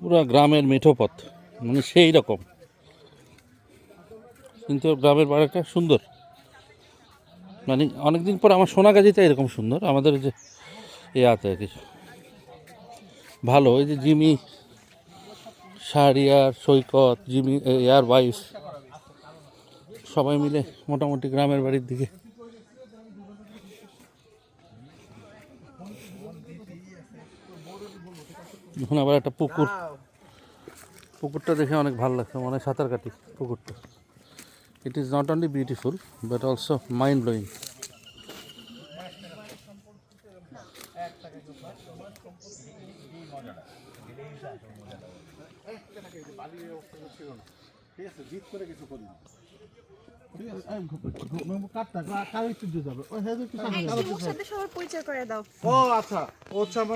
পুরো গ্রামের মেঠো পথ মানে সেই রকম। কিন্তু গ্রামের বাড়িটা সুন্দর। মানে অনেকদিন পর আমার সোনাগাছিটা এরকম সুন্দর, আমাদের যে ইয়াতে আর কি। ভালো ওই যে জিমি শাহরিয়ার সৈকত, জিমি এয়ার ওয়াইফ, সবাই মিলে মোটামুটি গ্রামের বাড়ির দিকে। এখন আবার একটা পুকুর। পুকুরটা দেখে অনেক ভালো লাগছে মনে সাঁতার কাটি পুকুরটা। It is not only beautiful but also mind blowing পরিচয় করে দাও। ও আচ্ছা। ও হচ্ছে আমার